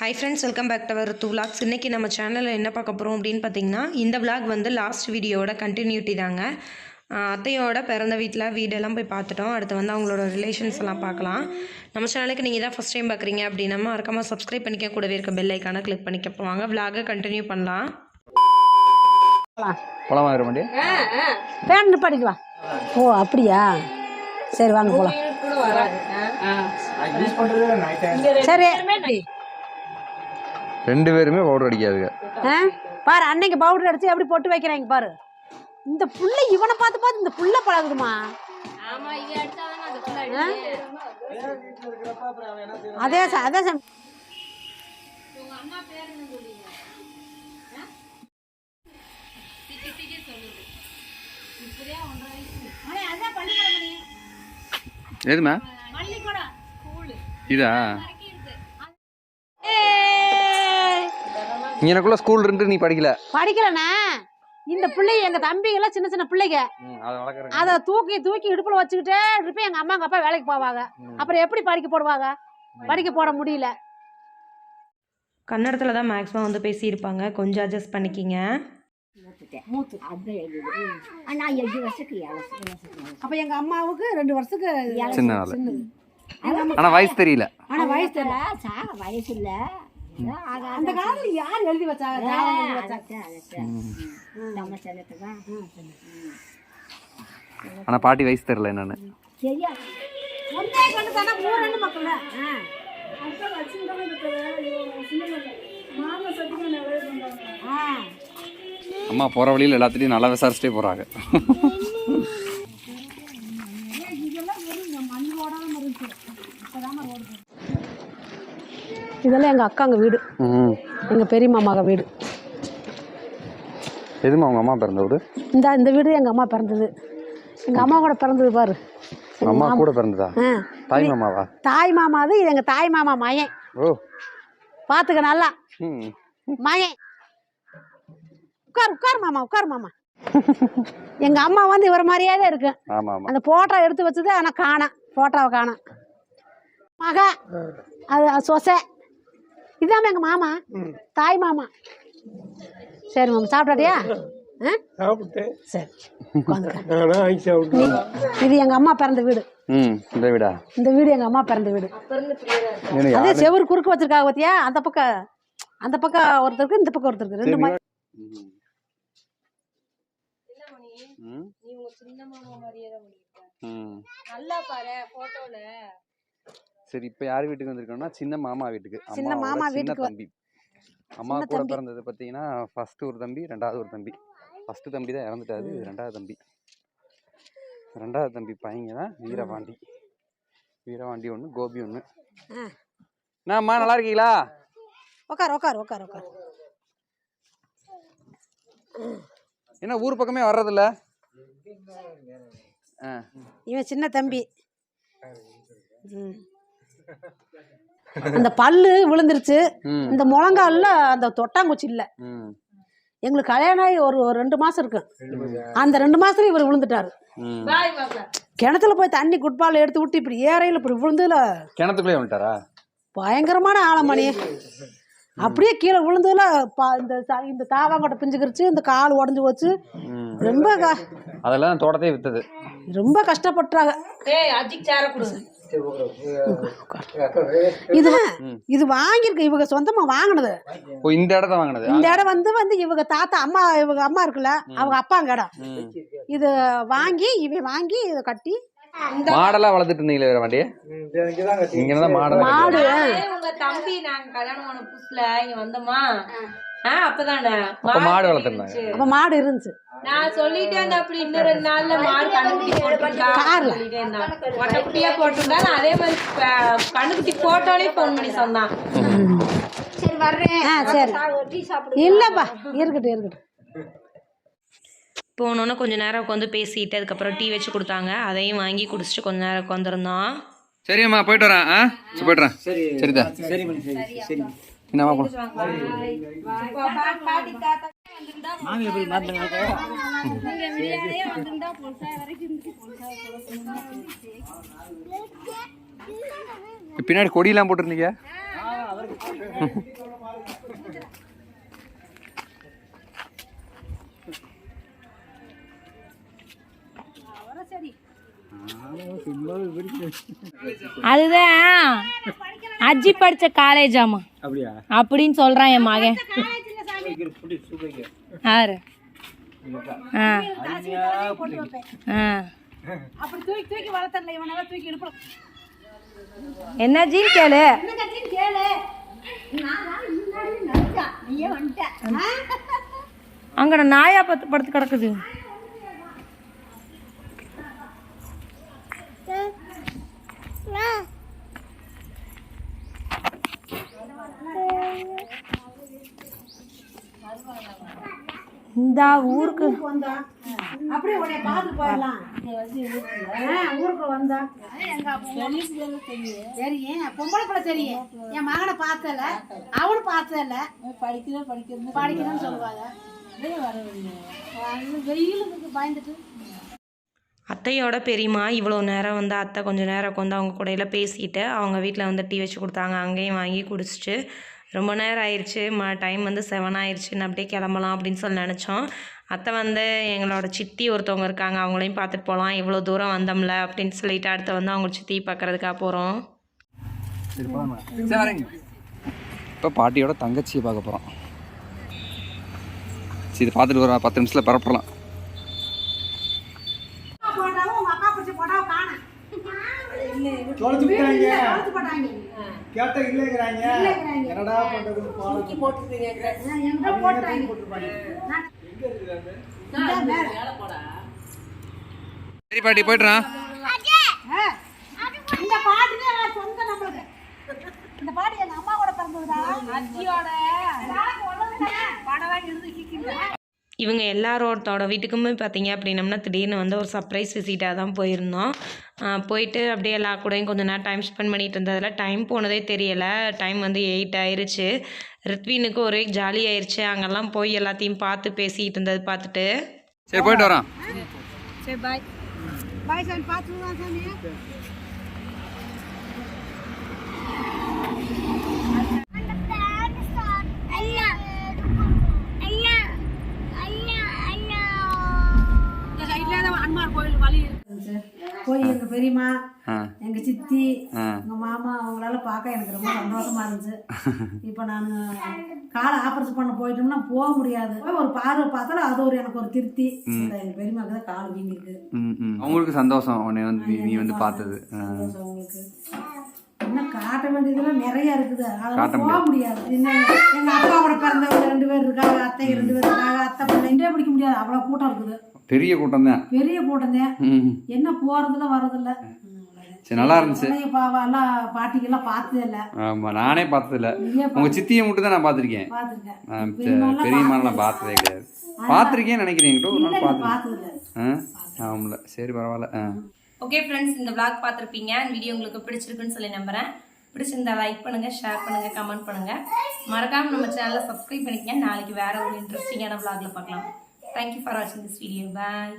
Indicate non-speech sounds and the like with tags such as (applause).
Hi friends welcome back to our two vlogs இன்றைக்கி நம்ம சேனலில் என்ன பார்க்க போகிறோம் அப்படின்னு பார்த்தீங்கன்னா இந்த விளாக் வந்து லாஸ்ட் வீடியோவோட கண்டினியூட்டி தாங்க. அத்தையோட பிறந்த வீட்டில் வீடெல்லாம் போய் பார்த்துட்டோம். அடுத்து வந்து அவங்களோட ரிலேஷன்ஸ் எல்லாம் பார்க்கலாம். நம்ம சேனலுக்கு நீங்கள் தான் ஃபஸ்ட் டைம் பார்க்குறீங்க அப்படின்னா மறக்காமல் சப்ஸ்கிரைப் பண்ணிக்க கூடவே இருக்க பெல் ஐக்கானை கிளிக் பண்ணிக்க. போவாங்க விளாகை கண்டினியூ பண்ணலாம். வண்டி. பேண்ட் படிக்குவா ஓ அப்படியா? சரி வாங்க போலாம். சரி. ரெண்டு பேருமே பவுடர் அடிக்காதுங்க. ஆ? பாரு அன்னைக்கு பவுடர் அடிச்சு எப்படி பொட்டு வைக்கிறாங்க பாரு. இந்த புள்ள இவனை பார்த்து பார்த்து இந்த புள்ள பழகுதுமா? அதே ச- அதே சம்- எதுமா இதா? இங்கனக்குள்ள ஸ்கூல் இருந்து நீ படிக்கல. படிக்கலண்ணா. இந்த பிள்ளைங்க எங்க தம்பிங்கெல்லாம் சின்ன சின்ன பிள்ளைங்க. அதை தூக்கி தூக்கி இடுப்புல வச்சுக்கிட்டே இருப்பேன். எங்க அம்மா எங்க அப்பா வேலைக்கு போவாங்க. அப்புறம் எப்படி படிக்க போடுவாங்க? படிக்க போட முடியல. கன்னடத்தில் தான் மேக்ஸிமம் வந்து பேசியிருப்பாங்க. கொஞ்சம் அட்ஜஸ்ட் பண்ணிக்கிங்க. அப்ப எங்க அம்மாவுக்கு ரெண்டு வருஷத்துக்கு சின்ன ஆளு. ஆனா வயசு தெரியல. ஆனா வயசு தெரியல. வயசு இல்ல. அந்த காலத்துல யார் எழுதி வச்சாங்க? ஆனா பாட்டி வயசு தெரியல என்னன்னு. சரியா? ஒன்னே கண்டு தானே மூணு ரெண்டு மக்கள் அம்மா போற வழியில எல்லாத்துலயும் நல்லா விசாரிச்சுட்டே போறாங்க. (laughs) இதெல்லாம் எங்க அக்காங்க வீடு. ம். எங்க பெரியம்மா மக வீடு. எதுமா உங்க அம்மா பிறந்த வீடு இந்த இந்த வீடு எங்க அம்மா பிறந்தது. எங்க அம்மா கூட பிறந்தது பாரு. அம்மா கூட பிறந்ததா. தாய் மாமாவா? தாய் மாமா அது இது எங்க தாய் மாமா மயன் ஓ. பாத்துக்க நல்லா. மயன் உட்கார் உட்கார் மாமா உட்கார் மாமா. எங்க அம்மா வந்து இவர மாதிரியே தான் இருக்கு அந்த போட்டோ எடுத்து வச்சது ஆனா காணோம் போட்டோவை காணோம் மக. அது சொசை. இதாம எங்க மாமா? தாய் மாமா. சரி மாமா சாப்பிட்டாட்டியா சரி இது எங்க அம்மா பிறந்த வீடு. இந்த வீடா? இந்த வீடு எங்க அம்மா பிறந்த வீடு. அதே செவுரு குறுக்கு வச்சிருக்காங்க பாத்தியா? அந்த பக்கம் அந்த பக்கம் ஒருத்தருக்கு இந்த பக்கம் ஒருத்தருக்கு. ரெண்டு மாதிரி ம். ம். ம். சரி இப்ப யார் வீட்டுக்கு வந்திருக்கோம்னா சின்ன மாமா வீட்டுக்கு. சின்ன மாமா வீட்டுக்கு தம்பி. அம்மா கூட. பிறந்தது பாத்தீங்கன்னா ஃபர்ஸ்ட் ஒரு தம்பி ரெண்டாவது ஒரு தம்பி. ஃபர்ஸ்ட் தம்பி தான் இறந்துட்டாரு ரெண்டாவது தம்பி. ரெண்டாவது தம்பி பையங்க தான் வீரபாண்டி. வீரபாண்டி ஒன்று கோபி ஒன்று. என்னம்மா நல்லா இருக்கீங்களா? உட்கார் உட்கார் உட்கார் உட்கார் என்ன ஊர் பக்கமே வர்றதில்ல? இவன் சின்ன தம்பி. ம். அந்த பல்லு விழுந்துருச்சு. இந்த முழங்கால்ல அந்த தொட்டாங்குச்சி இல்ல. ம். எங்களுக்கு கல்யாணம் ஆகி ஒரு ஒரு ரெண்டு மாசம். இருக்கு அந்த ரெண்டு மாசத்துல இவர் விழுந்துட்டாரு. ம். கிணத்துல போய் தண்ணி குட்பால் எடுத்து விட்டு இப்படி ஏறையில இப்படி விழுந்ததுல கிணத்துக்குள்ளே வந்துட்டாரா பயங்கரமான ஆலமணி. அப்படியே கீழே விழுந்ததுல ப- இந்த இந்த தாவாங்கொட்டை பிஞ்சுக்கிருச்சு இந்த கால் உடஞ்சு போச்சு. ரொம்ப க- அதெல்லாம் தோட்டத்தையே வித்தது. ரொம்ப கஷ்டப்பட்டாங்க இது இது வாங்கியிருக்கு இவங்க சொந்தமா வாங்கினது. இந்த இடத்த வாங்கினது? இந்த இடம் வந்து வந்து இவங்க தாத்தா அம்மா இவங்க அம்மா இருக்குல்ல அவங்க அப்பாங்க இடம். இது வாங்கி இவன் வாங்கி இதை கட்டி. மாடலா வளர்த்துட்டு இருந்தீங்களே வேற வண்டியே? இங்க தான் மாடலா மாடு. உங்க தம்பி நாங்க கல்யாணம் பண்ண புதுசுல இங்க வந்தோமா? மாடு வளர்த்துருந்தாங்க. அப்ப மாடு இருந்துச்சு. நான் சொல்லிட்டே இருந்தேன் அப்படி இன்னும் ரெண்டு நாள்ல மாடு கண்ணுக்குட்டி போட்டுருக்கா ஒட்டக்குட்டியா போட்டிருந்தா நான் அதே மாதிரி கண்ணுக்குட்டி போட்டோனே ஃபோன் பண்ணி சொன்னான். ஆ சரி. டீ சாப்பிடு. இல்லப்பா இருக்கட்டும் இருக்கட்டும். போனோன்னே கொஞ்ச நேரம் உட்காந்து பேசிட்டு அதுக்கப்புறம் டீ வச்சு கொடுத்தாங்க. அதையும் வாங்கி குடிச்சிட்டு கொஞ்ச நேரம் உட்காந்துருந்தோம் சரியம்மா போயிட்டு வரேன் ஆ? போயிட்டு வரேன். சரிதா. சரி. சரி சரி மாத்தினாங்க பின்னாடி கொடியெல்லாம் போட்டிருந்தீங்க. ஆ அதுதான். அஜி படிச்ச காலேஜாமா அப்படியா? அப்படின்னு சொல்றான் என் மகன். யாரு? என்ன ஜீன் கேளு? அங்கட நாயா பத்து படுத்து கிடக்குது. இந்த ஊருக்கு. அப்படியே உன்னை பார்த்து போயிடலாம். ஆ, ஊருக்கு வந்தா. தெரியும் பொம்பளை பிள்ளை தெரியும் என் மகனை பார்த்தல. அவனு பார்த்தல. படிக்கிறேன் படிக்கிறேன் படிக்கிறேன்னு சொல்லுவாங்க வெயிலுக்கு பயந்துட்டு. அத்தையோட பெரியம்மா இவ்வளோ நேரம் வந்து அத்தை கொஞ்சம் நேரம் உட்காந்து அவங்க கூடையில பேசிட்டு அவங்க வீட்டில் வந்து டீ வச்சு கொடுத்தாங்க. அங்கேயும் வாங்கி குடிச்சிட்டு ரொம்ப நேரம் ஆயிடுச்சு ம டைம் வந்து செவன் ஆயிடுச்சுன்னு அப்படியே கிளம்பலாம் அப்படின்னு சொல்லி நினச்சோம். அத்தை வந்து எங்களோட சித்தி ஒருத்தவங்க இருக்காங்க. அவங்களையும் பார்த்துட்டு போகலாம் இவ்வளோ தூரம் வந்தோம்ல அப்படின்னு சொல்லிட்டு அடுத்து வந்து அவங்க சித்தி பார்க்கறதுக்காக போகிறோம் சரி இப்போ பாட்டியோட தங்கச்சியை பார்க்க போகிறோம் சரி பார்த்துட்டு ஒரு பத்து நிமிஷத்தில் பரப்பலாம். போட்டாங்க கேட்ட இல்லைங்கிறாங்க. என்னடா எங்க போட்டாங்க? சரி பாட்டி போய்ட்டுறான் இந்த பாட்டுனே சொந்த நம்மளுக்கு? இந்த பாட்டு எங்க அம்மா கூட பிறந்ததுடா. அஜியோட படம் வாங்கி இருந்து கிக்கிங்க இவங்க எல்லாரோட வீட்டுக்குமே பார்த்தீங்க அப்படின்னம்னா திடீர்னு வந்து ஒரு சர்ப்ரைஸ் விசிட்டாக தான் போயிருந்தோம். போயிட்டு அப்படியே எல்லா கூடயும் கொஞ்ச நேரம் டைம் ஸ்பெண்ட் பண்ணிட்டு இருந்ததில் டைம் போனதே தெரியலை. டைம் வந்து எயிட் ஆயிருச்சு. ரித்வினுக்கு ஒரே ஜாலி ஆயிருச்சு. அங்கெல்லாம் போய் எல்லாத்தையும் பார்த்து பேசிக்கிட்டு இருந்தது பார்த்துட்டு. சரி போயிட்டு வரோம். சரி பாய் பாய் சாமி. பார்த்து தான் சாமி இந்த சைட்ல தான் அன்மார் கோயில் வழி இருக்கு போய் எங்க பெரியம்மா எங்க சித்தி எங்க மாமா அவங்களால பார்க்க எனக்கு ரொம்ப சந்தோஷமா இருந்துச்சு. இப்போ நான் காலை ஆபரேஷன் பண்ண போயிட்டோம்னா போக முடியாது. ஒரு பார்வை பார்த்தாலும் அது ஒரு எனக்கு ஒரு திருப்தி. எங்க பெரியம்மாக்கு தான் கால் வீங்கிருக்கு அவங்களுக்கு சந்தோஷம் உன்னை வந்து நீ- வந்து பார்த்தது. அவங்களுக்கு. இன்னும் காட்ட வேண்டியதெல்லாம் நிறைய இருக்குது. அதெல்லாம் போக முடியாது. இன்னும் எங்க அப்பாவோட பிறந்தவங்க ரெண்டு பேர் இருக்காங்க அத்தை ரெண்டு பேர் இருக்காங்க அத்தை பிள்ளை இன்றே பிடிக்க முடியாது. அவ்வளவு கூட்டம் இருக்குது. பெரிய கூட்டம் தான் பெரிய கூட்டம் தான் என்ன போறதுல வர்றதில்ல. சரி நல்லா இருந்துச்சு. எல்லாம் பாட்டிக்கெல்லாம் பார்த்ததே இல்லை ஆமாம் நானே பார்த்ததில்ல. உங்கள் சித்தியை மட்டும் தான் நான் பார்த்துருக்கேன். பெரியம்மாலாம் பார்த்ததே கிடையாது. பார்த்துருக்கேன்னு நினைக்கிறேன் ஒரு நாள் பார்த்துருக்கேன். ஆ? ஆமாம்ல. சரி பரவாயில்ல. ஆ. ஓகே ஃப்ரெண்ட்ஸ் இந்த vlog பார்த்துருப்பீங்க. வீடியோ உங்களுக்கு பிடிச்சிருக்குன்னு சொல்லி நம்புகிறேன் பிடிச்சிருந்தா லைக் பண்ணுங்கள் ஷேர் பண்ணுங்கள் கமெண்ட் பண்ணுங்கள் மறக்காம நம்ம சேனலை சப்ஸ்கிரைப் பண்ணிக்கங்க. நாளைக்கு வேறு ஒரு இன்ட்ரெஸ்டிங்கான vlogல பார்க்கலாம். தேங்க்யூ ஃபார் வாட்சிங் திஸ் வீடியோ பாய்